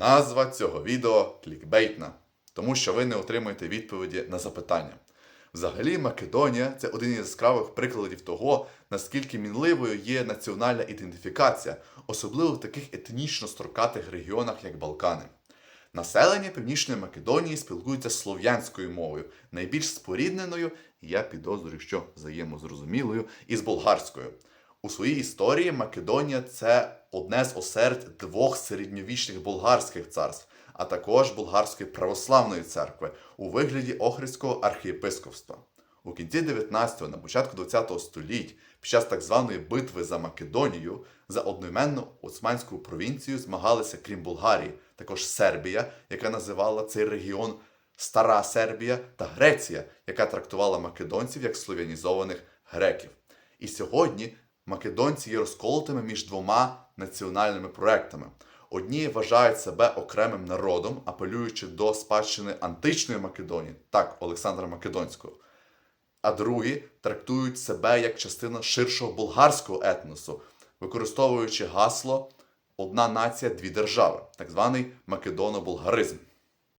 Назва цього відео клікбейтна, тому що ви не отримуєте відповіді на запитання. Взагалі, Македонія це один із яскравих прикладів того, наскільки мінливою є національна ідентифікація, особливо в таких етнічно строкатих регіонах, як Балкани. Населення Північної Македонії спілкується слов'янською мовою, найбільш спорідненою, я підозрюю, що взаємозрозумілою, із болгарською. У своїй історії Македонія це одне з осердь двох середньовічних болгарських царств, а також болгарської православної церкви у вигляді Охридського архієпископства. У кінці 19-го, на початку 20-го століть, під час так званої битви за Македонію, за одноіменну османську провінцію змагалися, крім Болгарії, також Сербія, яка називала цей регіон Стара Сербія, та Греція, яка трактувала македонців як слов'янізованих греків. І сьогодні македонці є розколотими між двома національними проектами. Одні вважають себе окремим народом, апелюючи до спадщини античної Македонії, так, Олександра Македонського. А другі трактують себе як частина ширшого болгарського етносу, використовуючи гасло Одна нація, дві держави, так званий македоно-болгаризм.